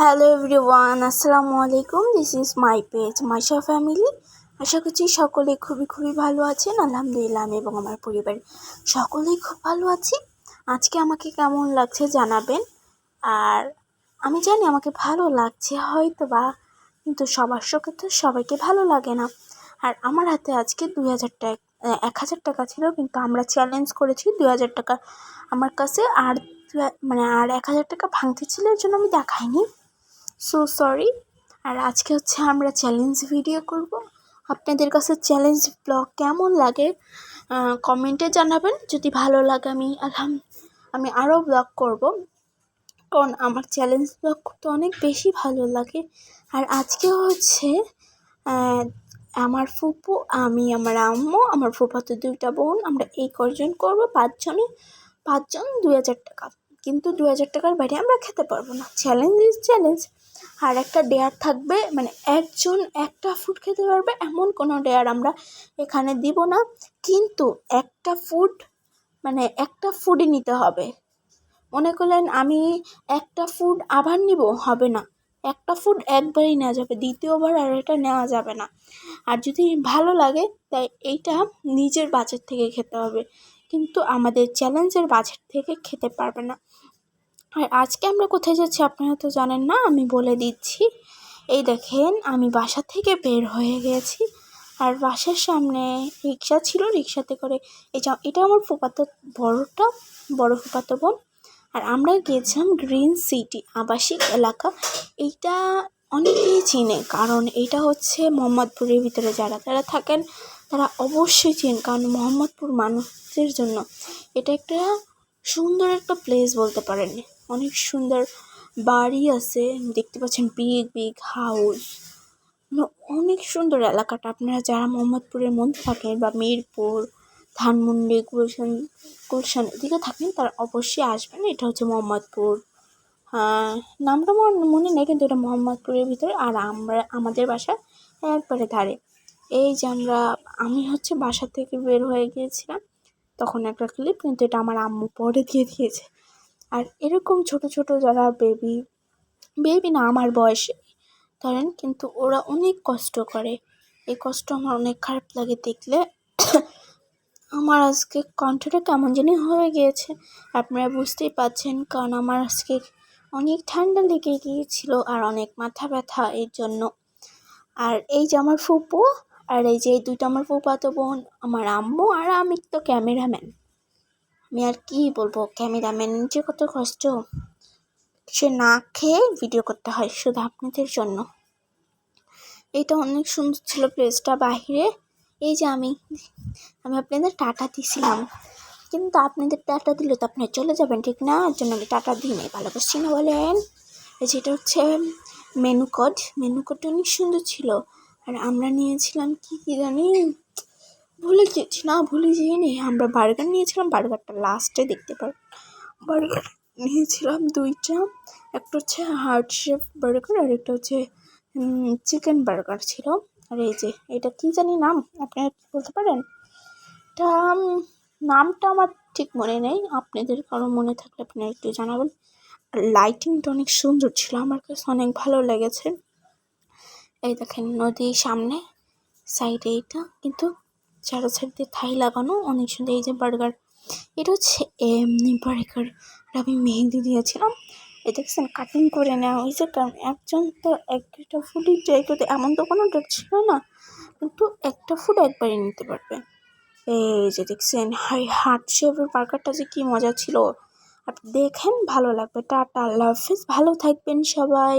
Hello everyone আসসালামু আলাইকুম। This is my page Maisha family আশা করছি সকলে খুবই খুবই ভালো আছেন, আলহামদুলিল্লাহ আমি এবং আমার পরিবার সকলেই খুব ভালো আছি। আজকে আমাকে কেমন লাগছে জানাবেন। আর আমি জানি আমাকে ভালো লাগছে হয়তো বা কিন্তু সবার চোখে তো সবাইকে ভালো লাগে না। আর আমার হাতে আজকে দুই হাজার টাকা এক হাজার টাকা ছিল, কিন্তু আমরা চ্যালেঞ্জ করেছি দুই হাজার টাকা। আমার কাছে আর মানে আর এক হাজার টাকা ভাঙতে ছিল, এর জন্য আমি দেখাইনি। সো সরি আর আজকে হচ্ছে আমরা চ্যালেঞ্জ ভিডিও করব। আপনাদের কাছে চ্যালেঞ্জ ব্লগ কেমন লাগে কমেন্টে জানাবেন। যদি ভালো লাগে আমি আলহাম, আমি আরও ব্লগ করব। কারণ আমার চ্যালেঞ্জ ব্লগ করতে অনেক বেশি ভালো লাগে। আর আজকে হচ্ছে আমার ফুপু, আমি, আমার আম্মু, আমার ফুফাতো দুইটা বোন, আমরা এই কজন করব। পাঁচজনে পাঁচজন দুই হাজার টাকা। কিন্তু দু হাজার টাকার বাইরে আমরা খেতে পারব না। চ্যালেঞ্জ ইজ চ্যালেঞ্জ আর একটা ডেয়ার থাকবে মানে একজন একটা ফুড খেতে পারবে, এমন কোনো ডেয়ার আমরা এখানে দিব না। কিন্তু একটা ফুড মানে একটা ফুডই নিতে হবে। মনে করলেন আমি একটা ফুড আবার নিব, হবে না। একটা ফুড একবারই নেওয়া যাবে, দ্বিতীয়বার আর এটা নেওয়া যাবে না। আর যদি ভালো লাগে, তাই এইটা নিজের বাজেট থেকে খেতে হবে। কিন্তু আমাদের চ্যালেঞ্জের বাজেট থেকে খেতে পারবে না। আর আজকে আমরা কোথায় যাচ্ছি আপনারা তো জানেন না, আমি বলে দিচ্ছি। এই দেখেন, আমি বাসা থেকে বের হয়ে গেছি। আর বাসার সামনে রিক্সা ছিল, রিক্সাতে করে এই যা, এটা আমার ফুপাতো বড়টা, বড় ফুপাতো বোন। আর আমরা গিয়েছিলাম গ্রিন সিটি, আবাসিক এলাকা। এইটা অনেকেই চিনে, কারণ এটা হচ্ছে মোহাম্মদপুরের ভিতরে যারা যারা থাকেন, তারা অবশ্যই চেন কারণ মোহাম্মদপুর মানুষদের জন্য এটা একটা সুন্দর একটা প্লেস বলতে পারেন। অনেক সুন্দর বাড়ি আছে। দেখতে পাচ্ছেন বিগ বিগ হাউস অনেক সুন্দর এলাকাটা। আপনারা যারা মোহাম্মদপুরের মধ্যে থাকেন বা মিরপুর, ধানমন্ডি, গুলশান গুলশান এদিকে থাকেন, তারা অবশ্যই আসবেন। এটা হচ্ছে মোহাম্মদপুর। হ্যাঁ নামটা আমার মনে নেই, কিন্তু এটা মোহাম্মদপুরের ভিতরে। আর আমরা, আমাদের বাসা একবারে ধারে। এই যে আমরা, আমি হচ্ছে বাসা থেকে বের হয়ে গিয়েছিলাম, তখন একটা ক্লিপ কিন্তু এটা আমার আম্মু পরে দিয়ে দিয়েছে। আর এরকম ছোট ছোট যারা বেবি বেবি না আমার বয়সে, ধরেন কিন্তু ওরা অনেক কষ্ট করে। এই কষ্ট আমার অনেক খারাপ লাগে দেখলে। আমার আজকে কণ্ঠটা কেমন জানি হয়ে গিয়েছে। আপনারা বুঝতেই পারছেন কারণ আমার আজকে অনেক ঠান্ডা লেগে গিয়েছিল আর অনেক মাথা ব্যথা এর জন্য। আর এই যে আমার ফুপু, আর এই যে এই দুইটা আমার ফুপাতো বোন, আমার আম্মু আর আমি তো ক্যামেরাম্যান। আমি আর কি বলব, ক্যামেরাম্যান যে কত কষ্ট। সে না খেয়ে ভিডিও করতে হয় শুধু আপনাদের জন্য। এটা অনেক সুন্দর ছিল প্লেসটা বাহিরে। এই যে আমি আমি আপনাদের টাটা দিছিলাম। কিন্তু আপনাদের টাটা দিলে তো আপনারা চলে যাবেন, ঠিক না? এর জন্য আমি টাটা দিই নাই ভালো করছি না বলেন। যেটা হচ্ছে মেনু কোড মেনু কোডটা অনেক সুন্দর ছিল। আর আমরা নিয়েছিলাম কি কি জানি? ভুলে গেছি, না ভুলে যাইনি আমরা বার্গার নিয়েছিলাম, বার্গারটা লাস্টে দেখতে পার। বার্গার নিয়েছিলাম দুইটা, একটা হচ্ছে হার্ট শেপ বার্গার আর একটা হচ্ছে চিকেন বার্গার ছিল। আর এই যে, এটা কি জানি নাম? আপনারা বলতে পারেন? এটা নামটা আমার ঠিক মনে নেই। আপনাদের কারও মনে থাকলে আপনারা একটু জানাবেন। লাইটিংটা অনেক সুন্দর ছিল, আমার কাছে অনেক ভালো লেগেছে। এই দেখেন, নদীর সামনে সাইডে এটা কিন্তু চারো সাইড দিয়ে থাই লাগানো, অনেক সুন্দর এই যে বার্গার। এটা হচ্ছে এমনি বার্গার। আমি মেহেন্দি দিয়েছিলাম। এই দেখছেন কাটিং করে নেওয়া হয়েছে। কারণ একজন তো একটা ফুডই ট্রাই করতে এমন তো কোনো ডেট ছিল না, কিন্তু একটা ফুড একবারই নিতে পারবে। এই যে দেখছেন, হাই হার্ট শেপের বার্গারটা যে কী মজা ছিল। আপনি দেখেন, ভালো লাগবে। টাটা, আল্লাহ হাফিজ। ভালো থাকবেন সবাই।